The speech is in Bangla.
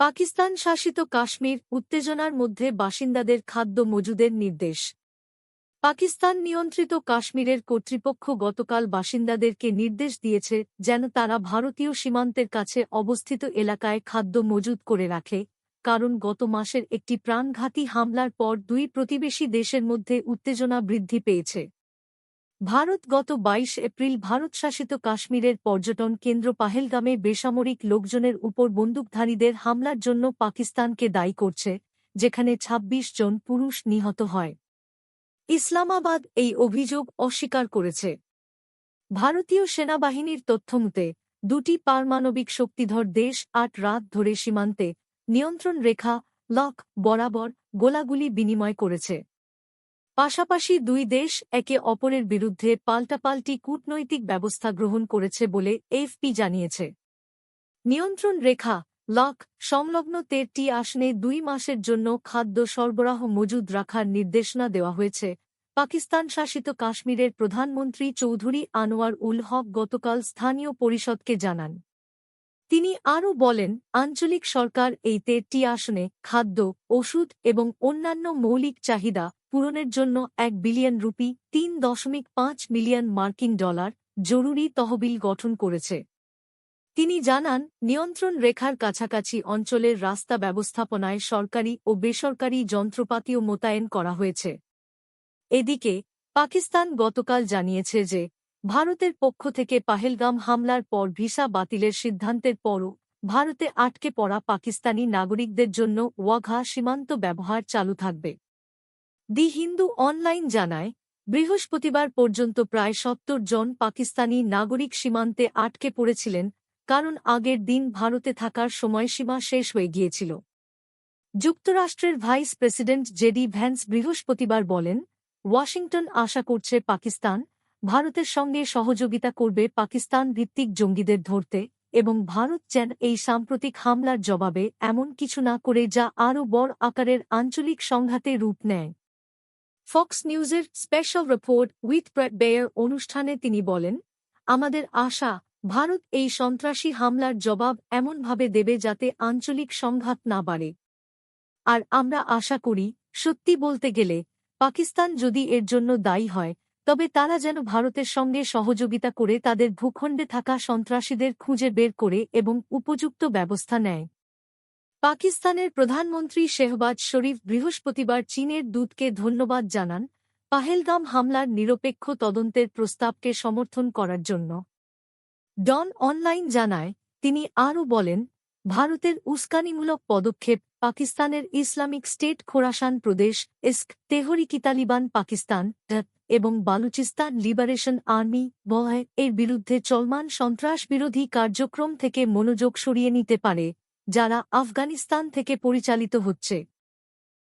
পাকিস্তান শাসিত কাশ্মীর উত্তেজনার মধ্যে বাসিন্দাদের খাদ্য মজুদের নির্দেশ। পাকিস্তান নিয়ন্ত্রিত কাশ্মীরের কর্তৃপক্ষ গতকাল বাসিন্দাদেরকে নির্দেশ দিয়েছে যেন তারা ভারতীয় সীমান্তের কাছে অবস্থিত এলাকায় খাদ্য মজুদ করে রাখে, কারণ গত মাসের একটি প্রাণঘাতী হামলার পর দুই প্রতিবেশী দেশের মধ্যে উত্তেজনা বৃদ্ধি পেয়েছে। ভারত গত ২২ এপ্রিল ভারত শাসিত কাশ্মীরের পর্যটন কেন্দ্র পাহেলগামে বেসামরিক লোকজনের উপর বন্দুকধারীদের হামলার জন্য পাকিস্তানকে দায়ী করছে, যেখানে ২৬ জন পুরুষ নিহত হয়। ইসলামাবাদ এই অভিযোগ অস্বীকার করেছে। ভারতীয় সেনাবাহিনীর তথ্যমতে দুটি পারমাণবিক শক্তিধর দেশ আট রাত ধরে সীমান্তে নিয়ন্ত্রণ রেখা, লক, বরাবর গোলাগুলি বিনিময় করেছে। পাশাপাশি দুই দেশ একে অপরের বিরুদ্ধে পাল্টাপাল্টি কূটনৈতিক ব্যবস্থা গ্রহণ করেছে বলে এফপি জানিয়েছে। নিয়ন্ত্রণ রেখা লক সংলগ্ন তেরটি আসনে দুই মাসের জন্য খাদ্য সরবরাহ মজুদ রাখার নির্দেশনা দেওয়া হয়েছে। পাকিস্তান শাসিত কাশ্মীরের প্রধানমন্ত্রী চৌধুরী আনোয়ার উল হক গতকাল স্থানীয় পরিষদকে জানান। তিনি আরও বলেন, আঞ্চলিক সরকার এই তেরটি আসনে খাদ্য, ওষুধ এবং অন্যান্য মৌলিক চাহিদা পূরণের জন্য এক বিলিয়ন রুপি, তিন দশমিক পাঁচ মিলিয়ন মার্কিন ডলার জরুরি তহবিল গঠন করেছে। তিনি জানান, নিয়ন্ত্রণ রেখার কাছাকাছি অঞ্চলের রাস্তা ব্যবস্থাপনায় সরকারি ও বেসরকারি যন্ত্রপাতিও মোতায়েন করা হয়েছে। এদিকে, পাকিস্তান গতকাল জানিয়েছে যে, ভারতের পক্ষ থেকে পাহেলগাম হামলার পর ভিসা বাতিলের সিদ্ধান্তের পরও ভারতে আটকে পড়া পাকিস্তানি নাগরিকদের জন্য ওয়াঘা সীমান্ত ব্যবহার চালু থাকবে। দি হিন্দু অনলাইন জানায়, বৃহস্পতিবার পর্যন্ত প্রায় সত্তর জন পাকিস্তানি নাগরিক সীমান্তে আটকে পড়েছিলেন, কারণ আগের দিন ভারতে থাকার সময়সীমা শেষ হয়ে গিয়েছিল। যুক্তরাষ্ট্রের ভাইস প্রেসিডেন্ট জেডি ভ্যান্স বৃহস্পতিবার বলেন, ওয়াশিংটন আশা করছে পাকিস্তান ভারতের সঙ্গে সহযোগিতা করবে পাকিস্তান ভিত্তিক জঙ্গিদের ধরতে এবং ভারত যেন এই সাম্প্রতিক হামলার জবাবে এমন কিছু না করে যা আরও বড় আকারের আঞ্চলিক সংঘাতে রূপ নেয়। ফক্স নিউজের special report with Bret Baier অনুষ্ঠানে তিনি বলেন, আমাদের আশা, ভারত এই সন্ত্রাসী হামলার জবাব এমনভাবে দেবে যাতে আঞ্চলিক সংঘাত না বাড়ে। আর আমরা আশা করি, সত্যি বলতে গেলে, পাকিস্তান যদি এর জন্য দায়ী হয়, তবে তারা যেন ভারতের সঙ্গে সহযোগিতা করে তাদের ভূখণ্ডে থাকা সন্ত্রাসীদের খুঁজে বের করে এবং উপযুক্ত ব্যবস্থা নেয়। পাকিস্তানের প্রধানমন্ত্রী শেহবাজ শরীফ বৃহস্পতিবার চীনের দূতকে ধন্যবাদ জানান পাহেলগাম হামলার নিরপেক্ষ তদন্তের প্রস্তাবকে সমর্থন করার জন্য। ডন অনলাইন জানায়, তিনি আরও বলেন, ভারতের উস্কানিমূলক পদক্ষেপ পাকিস্তানের ইসলামিক স্টেট খোরাসান প্রদেশ, ইস্ক, তেহরিকি তালিবান পাকিস্তান এবং বালুচিস্তান লিবারেশন আর্মি বয় এর বিরুদ্ধে চলমান সন্ত্রাসবিরোধী কার্যক্রম থেকে মনোযোগ সরিয়ে নিতে পারে। যারা আফগানিস্তান থেকে পরিচালিত হচ্ছে।